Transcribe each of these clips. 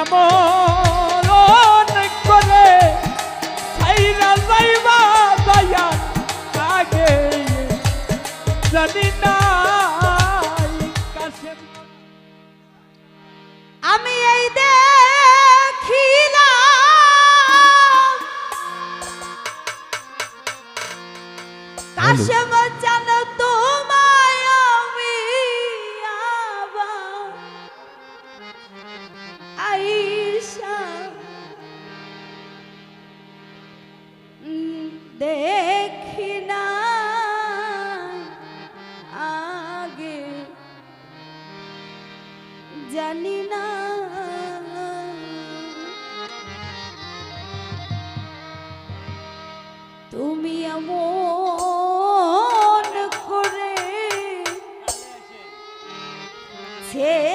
এমন করে। সাইরা যাইবা দয়া জানি না আমি এই দেখিলাম। কাশেম জানো তো তুমি এমন করে ছে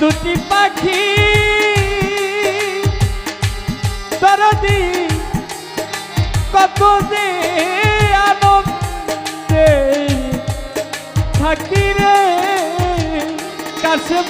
দুটি পাখি দরদি কত যে আনন্দে থাকি রে কাশেম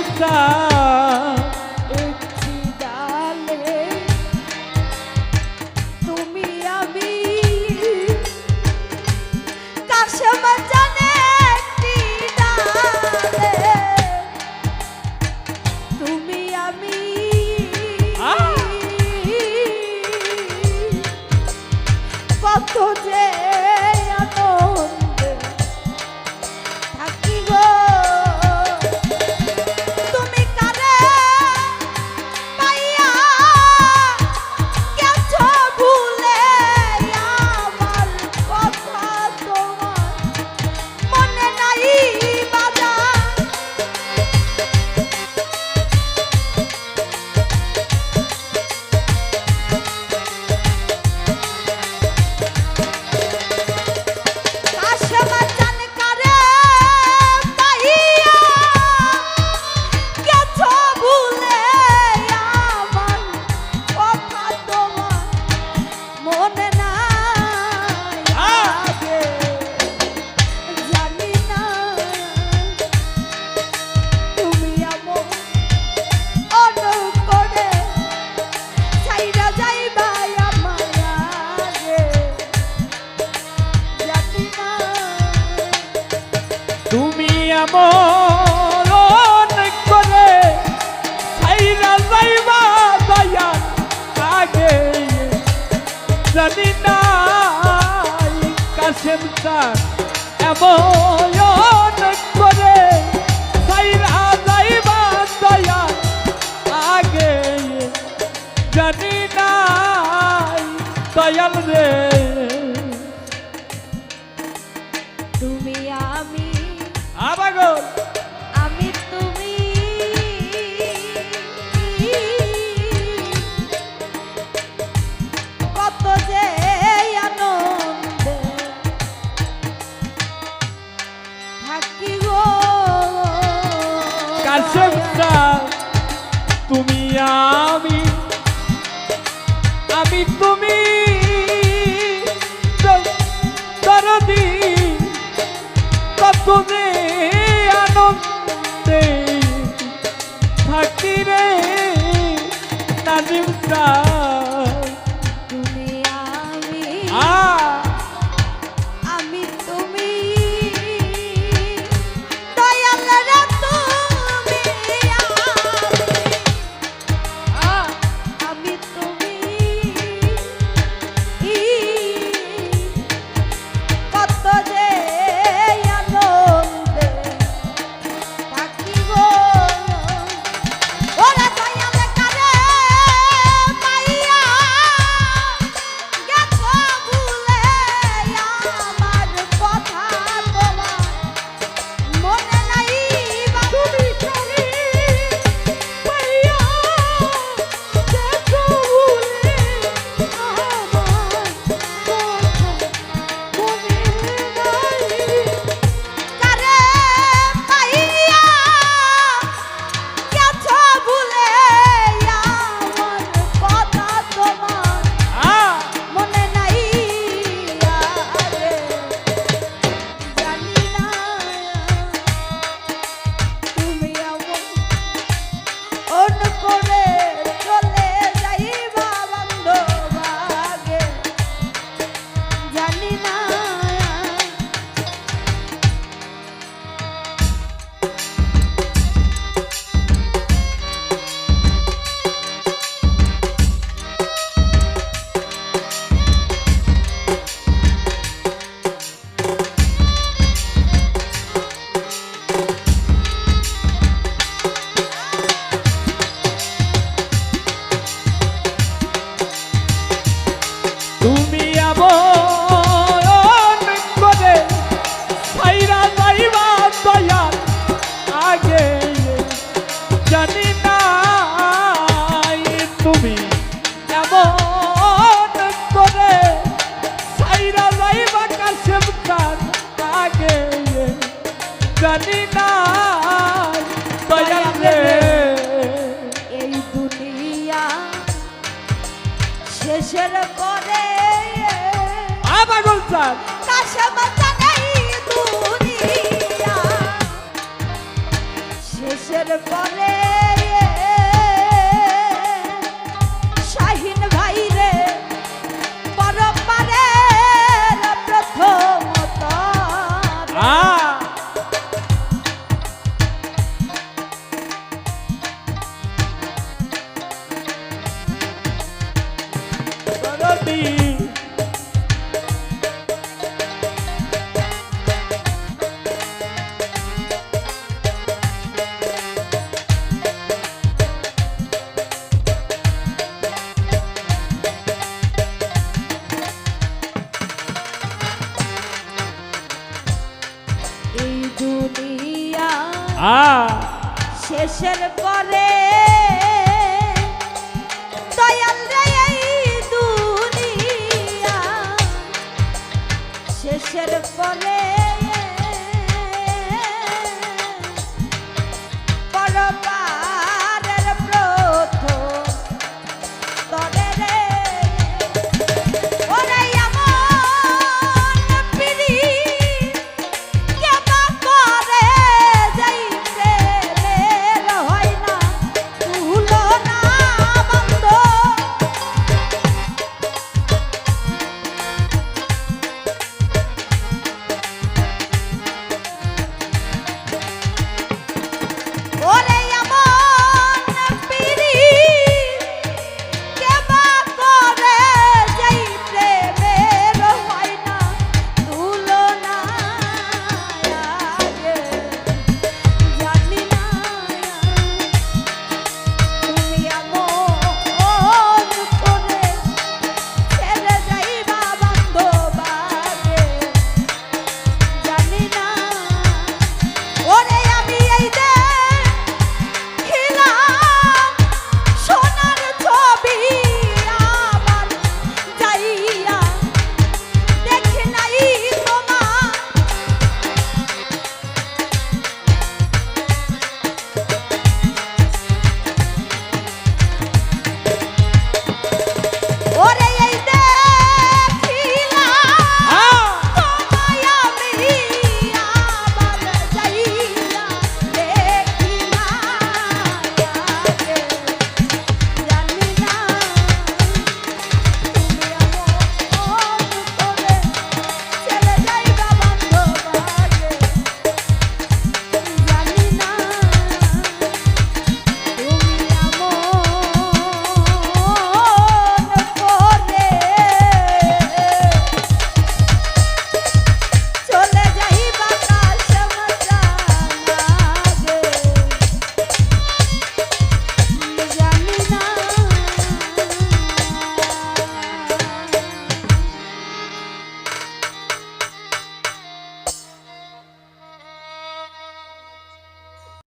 জানি না কাশেম তার এমন করে সাইরা যাইবা দয়া আগে জানি তুমি তুমি এমন করে সাইরা যাইবা কাশেম খান আগে? জানি না দয়ালে। এই দুনিয়া শেষের করে আবার কাটি দুনিয়া শেষের পরে কিসের পরে